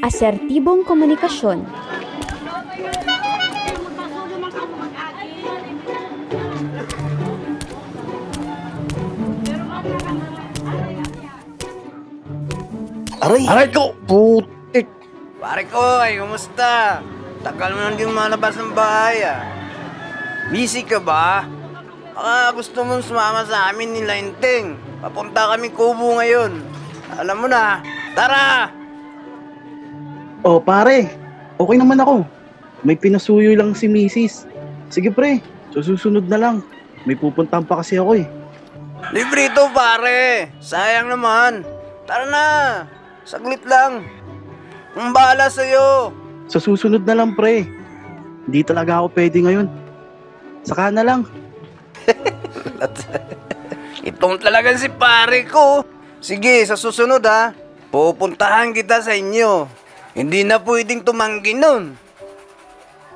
Asertibong komunikasyon. Aray! Aray ko! Putik! Pare ko, ay, kumusta? Takal mo nang malabas ng bahay, ah. Busy ka ba? Baka gusto mong sumama sa amin ni Lainteng. Papunta kami Kubo ngayon. Alam mo na, tara! Oh, pare. Okay naman ako. May pinasuyo lang si misis. Sige pre, susunod na lang. May pupuntahan pa kasi ako eh. Libre ito, pare. Sayang naman. Tara na. Saglit lang. Ang bahala sa'yo. Sa susunod na lang pre. Hindi talaga ako pwede ngayon. Saka na lang. Itong talaga si pare ko. Sige, sa susunod ha. Pupuntahan kita sa inyo. Hindi na pwedeng tumanggi nun.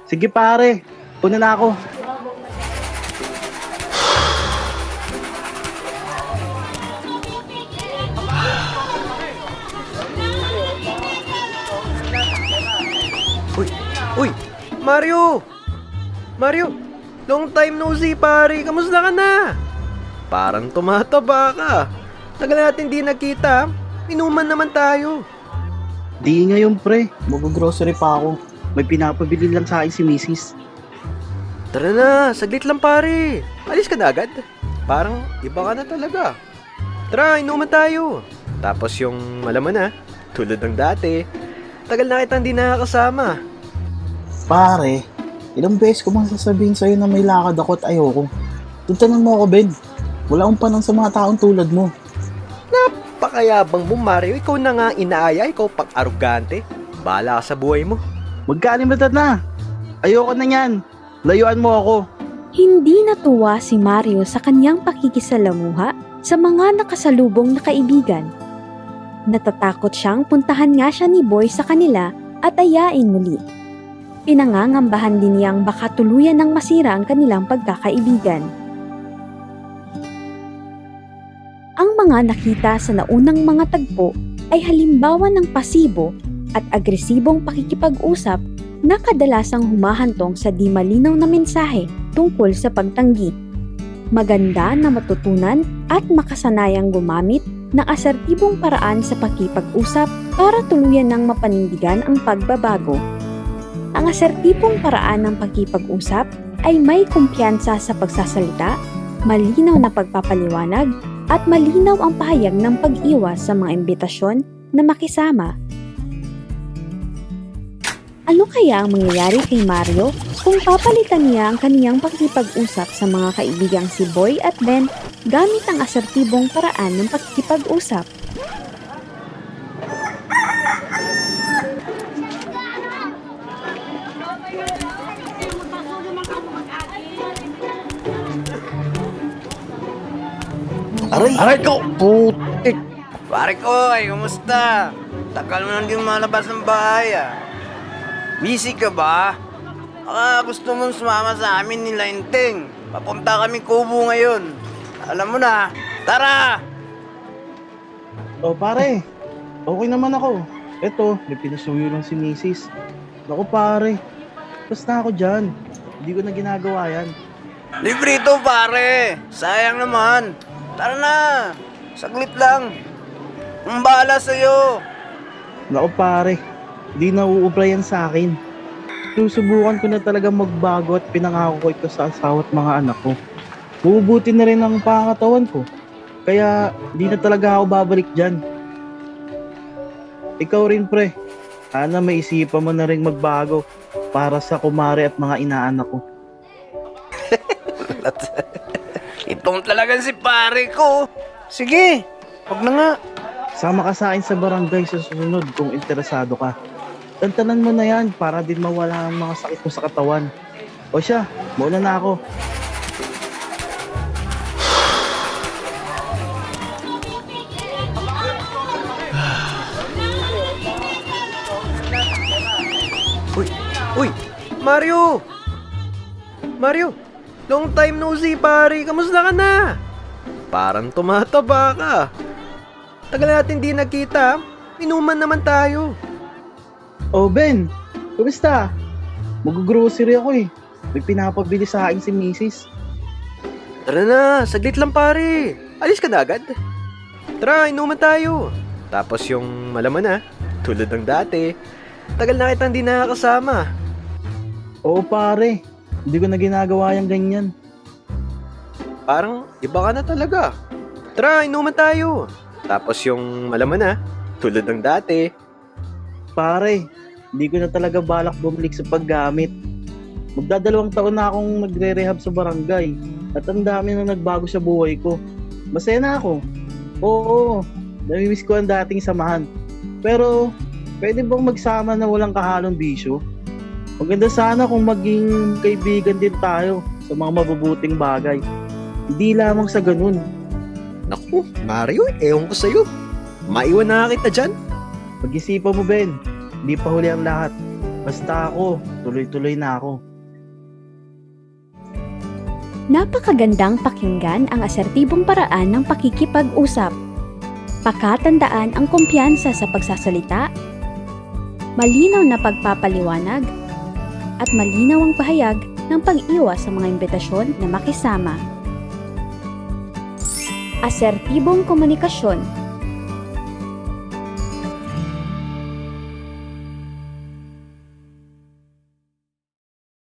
Sige pare, puna na ako. Uy, uy, Mario! Mario, long time no see pare, kamusta ka na? Parang tumataba ka. Tagal natin di nagkita, inuman naman tayo. Di ngayon pre, mag-grocery pa ako. May pinapabili lang sa akin si misis. Tara na, saglit lang pare. Alis ka na agad. Parang iba ka na talaga. Tara, inuman tayo. Tapos yung malaman na, tulad ng dati, tagal na kitang di nakakasama. Pare, ilang beses ko bang sasabihin sa'yo na may lakad ako at ayoko. Tuntanan mo ako, Ben. Wala akong panang sa mga taong tulad mo. Napakayabang mo, Mario. Ikaw na nga inaaya, ikaw pang arugante. Bahala ka sa buhay mo. Magkalimutan na. Ayoko na yan. Layuan mo ako. Hindi natuwa si Mario sa kanyang pakikisalamuha sa mga nakasalubong na kaibigan. Natatakot siyang puntahan nga siya ni Boy sa kanila at ayain muli. Pinangangambahan din niyang baka tuluyan ng masira ang kanilang pagkakaibigan. Mga nakita sa naunang mga tagpo ay halimbawa ng pasibo at agresibong pakikipag-usap na kadalasang humahantong sa di malinaw na mensahe tungkol sa pagtanggi. Maganda na matutunan at makasanayang gumamit ng asertibong paraan sa pakipag-usap para tuluyan ng mapanindigan ang pagbabago. Ang asertibong paraan ng pakipag-usap ay may kumpiyansa sa pagsasalita, malinaw na pagpapaliwanag, at malinaw ang pahayag ng pag-iwas sa mga imbitasyon na makisama ano kaya ang mangyayari kay Mario kung papalitan niya ang kaniyang pakikipag-usap sa mga kaibigang si Boy at Ben gamit ang asertibong paraan ng pakikipag-usap? Aray! Aray ko! Putik! Pare ko, ay, kumusta? Takal mo nang di malabas ng bahay, ah. Busy ka ba? Baka gusto mong sumama sa amin ni Lainteng. Papunta kami Kubo ngayon. Alam mo na, tara! Oh pare, okay naman ako. Eto, may pinasuyo lang si misis. Naku pare, basta ako dyan. Hindi ko na ginagawa yan. Libre ito, pare. Sayang naman. Tara na. Saglit lang. Ang bahala sa'yo. Naku pare, hindi na uubra yan sa akin. Susubukan ko na talaga magbago at pinangako ko ito sa asawa at mga anak ko. Bubuti na rin ang pangatawan ko. Kaya hindi na talaga ako babalik dyan. Ikaw rin pre, sana may isipan mo na rin magbago para sa kumare at mga inaanak ko. Itong talaga si pare ko. Sige, wag na nga. Sama ka sa akin sa barangay sa susunod kung interesado ka. Tantanan mo na yan para din mawala ang mga sakit mo sa katawan. O siya, mauna na ako. Uy, uy, Mario! Mario, long time no see pare, kamusta ka na? Parang tumataba ka. Tagal natin di nagkita, inuman naman tayo. Oh Ben, kumusta? Mag-grocery ako eh. May pinapabili sa akin si Mrs. Tara na, saglit lang pare. Alis ka na agad. Tara, inuman tayo. Tapos yung malaman na, tulad ng dati, tagal na kitang di nakakasama. Oo pare, hindi ko na ginagawa yung ganyan. Parang iba ka na talaga. Tara, inuman tayo. Tapos yung malaman na, tulad ng dati, Pare, hindi ko na talaga balak bumalik sa paggamit. Magdadalawang taon na akong nagre-rehab sa barangay at ang dami na nagbago sa buhay ko. Masaya na ako. Oo, namimiss ko ang dating samahan. Pero, pwede bang magsama na walang kahalong bisyo? Maganda sana kung maging kaibigan din tayo sa mga mabubuting bagay. Hindi lamang sa ganun. Naku, Mario, ewan ko sa'yo. Maiwan na kita dyan. Pag-isipan mo, Ben. Hindi pa huli ang lahat. Basta ako, tuloy-tuloy na ako. Napakagandang pakinggan ang asertibong paraan ng pakikipag-usap. Pakatandaan ang kumpiyansa sa pagsasalita, malinaw na pagpapaliwanag, at malinaw ang pahayag ng pag-iwas sa mga imbitasyon na makisama. Asertibong komunikasyon